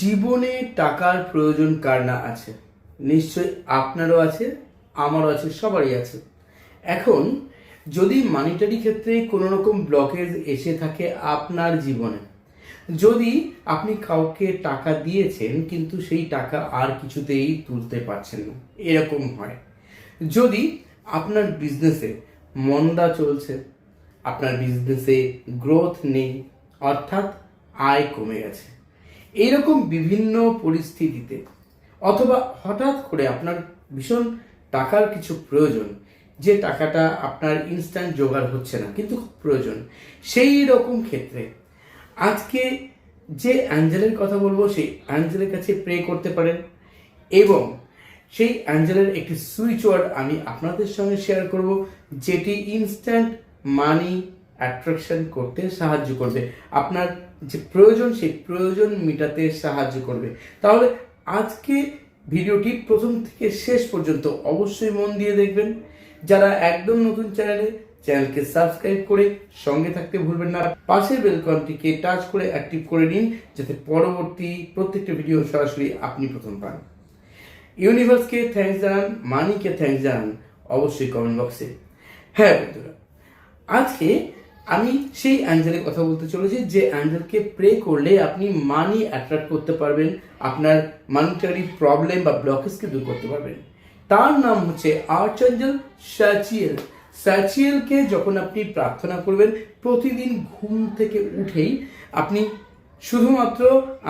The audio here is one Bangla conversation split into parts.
জীবনে টাকার প্রয়োজন কার না আছে? নিশ্চয়ই আপনারও আছে, আমারও আছে, সবারই আছে। এখন, যদি মানিটারি ক্ষেত্রে কোনো রকম ব্লকেজ এসে থাকে আপনার জীবনে, যদি আপনি কাউকে টাকা দিয়েছেন কিন্তু সেই টাকা আর কিছুতেই তুলতে পারছেন না, এরকম হয়। যদি আপনার বিজনেসে মন্দা চলছে, আপনার বিজনেসে গ্রোথ নেই, অর্থাৎ আয় কমে গেছে এইরকম বিভিন্ন পরিস্থিতিতে অথবা হঠাৎ করে আপনার ভীষণ টাকার কিছু প্রয়োজন, যে টাকাটা আপনার ইনস্ট্যান্ট জোগাড় হচ্ছে না, কিন্তু খুব প্রয়োজন, সেই রকম ক্ষেত্রে আজকে যে অ্যাঞ্জেলের কথা বলব, সেই অ্যাঞ্জেলের কাছে প্রে করতে পারেন এবং সেই অ্যাঞ্জেলের একটি সুইচ ওয়ার্ড আমি আপনাদের সঙ্গে শেয়ার করব, যেটি ইনস্ট্যান্ট মানি অ্যাট্রাকশন করতে সাহায্য করবে। আপনার যে প্রয়োজন, সেই প্রয়োজন মেটাতে সাহায্য করবে। তাহলে আজকে ভিডিওটি প্রথম থেকে শেষ পর্যন্ত অবশ্যই মন দিয়ে দেখবেন। যারা একদম নতুন চ্যানেলে, চ্যানেলকে সাবস্ক্রাইব করে সঙ্গে থাকতে ভুলবেন না। পাশের বেলকনটিকে টাচ করে অ্যাক্টিভ করে নিন, যাতে পরবর্তী প্রত্যেকটা ভিডিও সরাসরি আপনি প্রথম পান। ইউনিভার্সকে থ্যাঙ্কস জানান, মানিকে থ্যাঙ্কস জানান, অবশ্যই কমেন্ট বক্সে। হ্যাঁ বন্ধুরা, আজকে আমি সেই অ্যাঞ্জেলের কথা বলতে চলেছি, যে অ্যাঞ্জেলকে প্রে করলে আপনি মানি অ্যাট্রাক্ট করতে পারবেন, আপনার মানিটারি প্রবলেম বা ব্লকেজকে দূর করতে পারবেন। তার নাম হচ্ছে আর্চেঞ্জেল স্যাচিয়েল স্যাচিয়েলকে যখন আপনি প্রার্থনা করবেন, প্রতিদিন ঘুম থেকে উঠেই আপনি শুধুমাত্র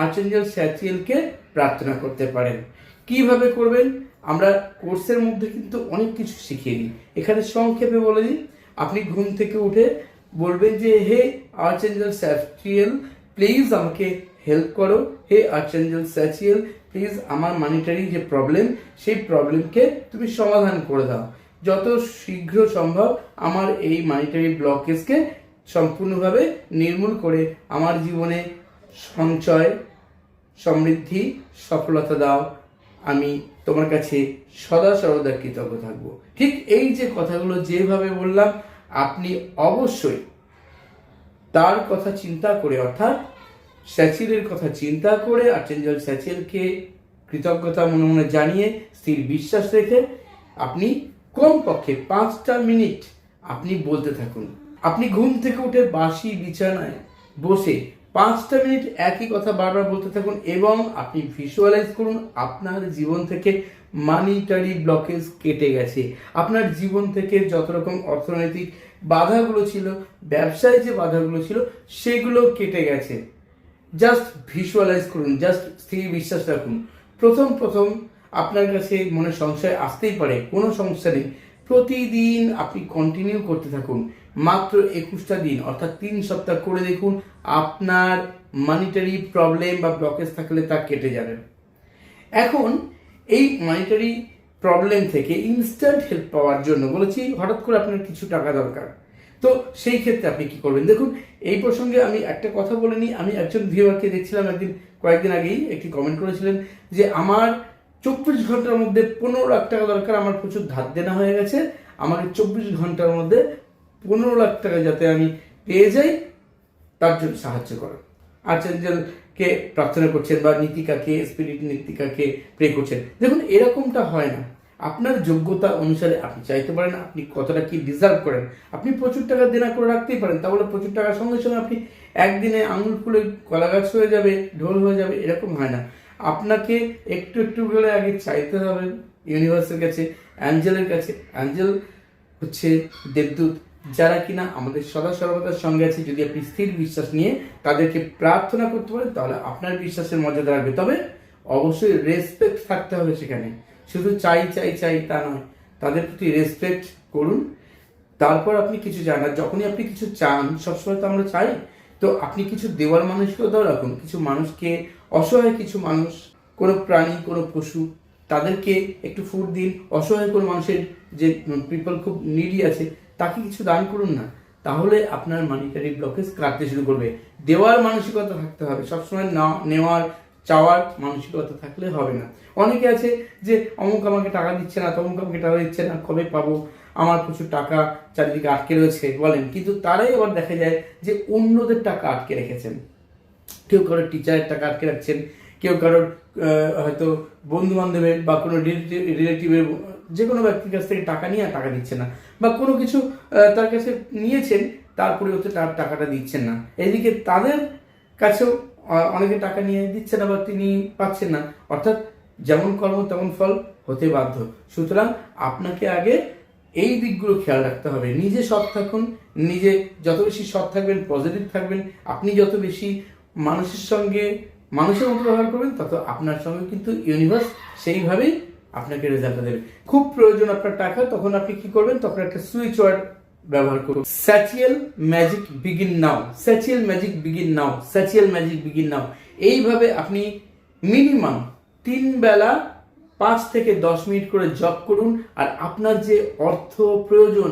আর্চেঞ্জেল স্যাচিয়েলকে প্রার্থনা করতে পারেন। কীভাবে করবেন? আমরা কোর্সের মধ্যে কিন্তু অনেক কিছু শিখিয়ে দিই। এখানে সংক্ষেপে বলে দিই, আপনি ঘুম থেকে উঠে বলবেন যে, হে আর্চেঞ্জেল স্যাচিয়েল প্লিজ আমাকে হেল্প করো। হে আর্চেঞ্জেল স্যাচিয়েল প্লিজ আমার মানিটারি যে প্রবলেম সেই প্রবলেমকে তুমি সমাধান করে দাও। যত শীঘ্র সম্ভব আমার এই মানিটারি ব্লকেজকে সম্পূর্ণভাবে নির্মূল করে আমার জীবনে সঞ্চয়, সমৃদ্ধি, সফলতা দাও। আমি তোমার কাছে সদা সর্বদা কৃতজ্ঞ থাকব। ঠিক এই যে কথাগুলো যেভাবে বললাম অবশ্যই তার কথা চিন্তা করে, অর্থাৎ স্যাচিলের কথা চিন্তা করে আর্চেঞ্জেল স্যাচিলকে কৃতজ্ঞতা মনে মনে জানিয়ে স্থির বিশ্বাস রেখে আপনি কমপক্ষে পাঁচটা মিনিট আপনি বলতে থাকুন। আপনি ঘুম থেকে উঠে বাসি বিছানায় বসে পাঁচটা মিনিট একই কথা বারবার বলতে থাকুন এবং আপনি ভিজুয়ালাইজ করুন, আপনার জীবন থেকে মানিটারি ব্লকেজ কেটে গেছে। আপনার জীবন থেকে যত রকম অর্থনৈতিক বাধাগুলো ছিল, ব্যবসায় যে বাধাগুলো ছিল, সেগুলো কেটে গেছে। জাস্ট ভিজুয়ালাইজ করুন জাস্ট স্থির বিশ্বাস রাখুন। প্রথম প্রথম আপনার কাছে মনে সংশয় আসতেই পারে, কোনো সমস্যা নেই। প্রতিদিন আপনি কন্টিনিউ করতে থাকুন। মাত্র একুশটা দিন, অর্থাৎ তিন সপ্তাহ করে দেখুন, আপনার মানিটারি প্রবলেম বা ব্লকেজ থাকলে তা কেটে যাবে। এখন, এই মানিটারি প্রবলেম থেকে ইনস্ট্যান্ট হেল্প পাওয়ার জন্য বলেছি, হঠাৎ করে আপনার কিছু টাকা দরকার। তো সেই ক্ষেত্রে আপনি কি করবেন? দেখুন, এই প্রসঙ্গে আমি একটা কথা বলে নিই। আমি একজন ভিউয়ারকে দেখছিলাম একদিন, কয়েকদিন আগেই একটি কমেন্ট করেছিলেন যে, আমার চব্বিশ ঘণ্টার মধ্যে পনেরো লাখ টাকা দরকার, আমার প্রচুর ধার দেনা হয়ে গেছে। আমাকে চব্বিশ ঘণ্টার মধ্যে পনেরো লাখ টাকা যাতে আমি পেয়ে যাই, তার জন্য সাহায্য করো আর্চেঞ্জেলকে প্রার্থনা করছেন বা নীতিকাকে স্পিরিট নীতিকাকে প্রে করছেন, দেখুন, এরকমটা হয় না। আপনার যোগ্যতা অনুসারে আপনি চাইতে পারেন, আপনি কতটা কি ডিজার্ভ করেন। আপনি প্রচুর টাকা দেনা করে রাখতেই পারেন, তাহলে প্রচুর টাকার সঙ্গে সঙ্গে আপনি একদিনে আঙুল ফুলে কলা গাছ হয়ে যাবে, ঢোল হয়ে যাবে, এরকম হয় না। আপনাকে একটু একটু করে আগে চাইতে হবে, ইউনিভার্সের কাছে, অ্যাঞ্জেলের কাছে। অ্যাঞ্জেল হচ্ছে দেবদূত যারা কিনা আমাদের সদা সর্বদার সঙ্গে আছে, যদি আপনি স্থির বিশ্বাস নিয়ে তাদেরকে প্রার্থনা করতে পারেন, তাহলে আপনার বিশ্বাসের মর্যাদা রাখবে। তবে অবশ্যই রেসপেক্ট থাকতে হবে সেখানে। শুধু চাই চাই চাই তা নয়, তাদের প্রতি রেসপেক্ট করুন। তারপর আপনি কিছু চান, আর যখনই আপনি কিছু চান, সবসময় তো আমরা চাই। তো আপনি কিছু দেওয়ার মানুষকেও রাখুন। কিছু মানুষকে, অসহায় কিছু মানুষ, কোনো প্রাণী, কোনো পশু, তাদেরকে একটু ফুড দিন। অসহায় কোনো মানুষের যে পিপল খুব নিডি আছে তাকে কিছু দান করুন না, তাহলে আপনার মানিটারি ব্লকেজ কাটতে শুরু করবে। দেওয়ার মানসিকতা থাকতে হবে, সবসময় না নেওয়ার, চাওয়ার মানসিকতা থাকলে হবে না। অনেকে আছে যে, অমুক আমাকে টাকা দিচ্ছে না, তমুক আমাকে টাকা দিচ্ছে না, কবে পাবো? আমার প্রচুর টাকা চারিদিকে আটকে রয়েছে, বলেন। কিন্তু তারাই আবার দেখা যায় যে, অন্যদের টাকা আটকে রেখেছেন। কেউ কারোর টিচারের টাকা আটকে রাখছেন, কেউ কারোর হয়তো বন্ধু বান্ধবের বা কোনো রিলেটিভের যে কোনো ব্যক্তির কাছ থেকে টাকা নিয়ে আর টাকা দিচ্ছে না। বা কোনো কিছু তার কাছে নিয়েছেন, তারপরে হচ্ছে তার টাকাটা দিচ্ছেন না। এদিকে তাদের কাছেও অনেকে টাকা নিয়ে দিচ্ছে না বা তিনি পাচ্ছেন না। অর্থাৎ যেমন কর্ম তেমন ফল হতে বাধ্য। সুতরাং আপনাকে আগে এই দিকগুলো খেয়াল রাখতে হবে। নিজে সৎ থাকুন, নিজে যত বেশি সৎ থাকবেন পজিটিভ থাকবেন, আপনি যত বেশি মানুষের সঙ্গে, মানুষের মতো ব্যবহার করবেন, তত আপনার সঙ্গে কিন্তু ইউনিভার্স সেইভাবেই আপনাকে রেজাল্ট দেবে খুব প্রয়োজন আপনার টাকা, তখন আপনি কি করবেন? তখন একটা সুইচ ওয়ার্ড ব্যবহার করুন। স্যাচিয়াল ম্যাজিক বিগিন নাও স্যাচিয়াল ম্যাজিক বিগিন নাও স্যাচিয়াল ম্যাজিক বিগিন নাও এইভাবে আপনি মিনিমাম তিন বেলা পাঁচ থেকে দশ মিনিট করে জব করুন, আর আপনার যে অর্থ প্রয়োজন,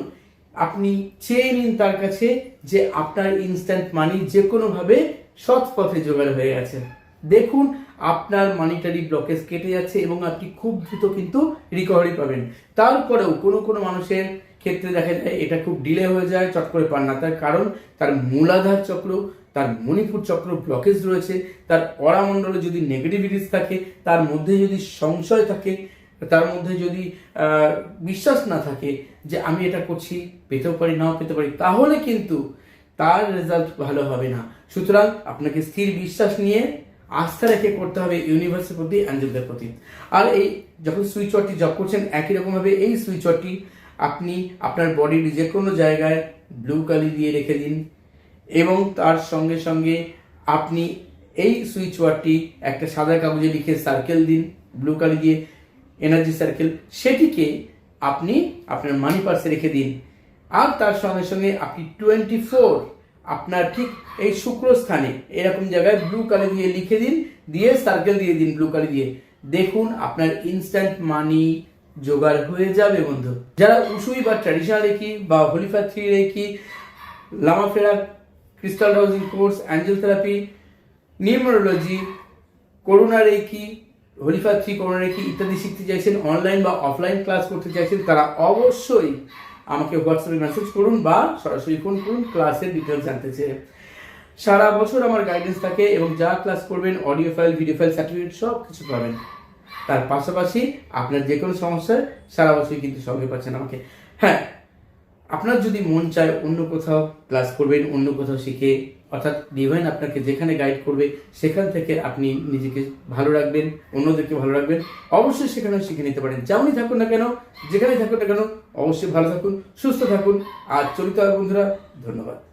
আপনি চেয়ে নিন তার কাছে যে আপনার ইনস্ট্যান্ট মানি যে কোনোভাবে সৎ পথে জোগাড় হয়ে গেছে। দেখুন, আপনার মানিটারি ব্লকেজ কেটে যাচ্ছে এবং আপনি খুব দ্রুত কিন্তু রিকভারি পাবেন। তারপরেও কোনো কোনো মানুষের ক্ষেত্রে দেখা যায় এটা খুব ডিলে হয়ে যায়, চট করে পান না। তার কারণ, তার মূলাধার চক্র, তার মণিপুর চক্র ব্লকেজ রয়েছে, তার অরামণ্ডলে যদি নেগেটিভিটিস থাকে, তার মধ্যে যদি সংশয় থাকে, তার মধ্যে যদি বিশ্বাস না থাকে যে আমি এটা করছি, পেতেও পারি, নাও পেতে পারি, তাহলে কিন্তু তার রেজাল্ট ভালো হবে না। সুতরাং আপনাকে স্থির বিশ্বাস নিয়ে আস্থা রেখে করতে হবে ইউনিভার্সের প্রতি অ্যাঞ্জেলদের প্রতি। আর এই যখন সুইচ ওয়ার্ডটি জব করছেন, একই রকমভাবে এই সুইচ ওয়ার্ডটি আপনি আপনার বডির যে কোনো জায়গায় ব্লু কালি দিয়ে রেখে দিন এবং তার সঙ্গে সঙ্গে আপনি এই সুইচ ওয়ার্ডটি একটা সাদা কাগজে লিখে সার্কেল দিন ব্লু কালি দিয়ে এনার্জি সার্কেল সেটিকে আপনি আপনার মানি পার্সে রেখে দিন। আর তার সঙ্গে সঙ্গে আপনি টোয়েন্টি ফোর আপনার ঠিক এই শুক্র স্থানে এরকম জায়গায় ব্লু কালি দিয়ে লিখে দিন, দিয়ে সার্কেল দিয়ে দিন ব্লু কালি দিয়ে। দেখুন, আপনার ইনস্ট্যান্ট মানি জোগাড় হয়ে যাবে বন্ধু। যারা উসুই বা ট্র্যাডিশনাল রেখি বা হোলিফা three reiki lama fera crystal housing course angel therapy numerology Karuna reiki হোলিফা three Karuna reiki ইত্যাদি শিখতে চাইছেন অনলাইন বা অফলাইন ক্লাস করতে চাইছেন, তারা অবশ্যই আমাকে হোয়াটসঅ্যাপে মেসেজ করুন বা সরাসরি ফোন করুন ক্লাসের ডিটেলস জানতে চেয়ে। সারা বছর আমার গাইডেন্স থাকে এবং যা ক্লাস করবেন audio file video file certificate সব কিছু পাবেন। তার পাশাপাশি আপনার যে কোনো সমস্যার সারা বছরই কিন্তু সঙ্গে পাচ্ছেন আমাকে। হ্যাঁ আপনার যদি মন চায় অন্য কোথাও ক্লাস করবেন, অন্য কোথাও শিখে, অর্থাৎ ডিভাইন আপনাকে যেখানে গাইড করবে, সেখান থেকে আপনি নিজেকে ভালো রাখবেন, অন্যদেরকে ভালো রাখবেন, অবশ্যই সেখানে শিখে নিতে পারেন। যেমনই থাকুন না কেন, যেখানেই থাকুন না কেন, অবশ্যই ভালো থাকুন, সুস্থ থাকুন। আর চলিত বন্ধুরা, ধন্যবাদ।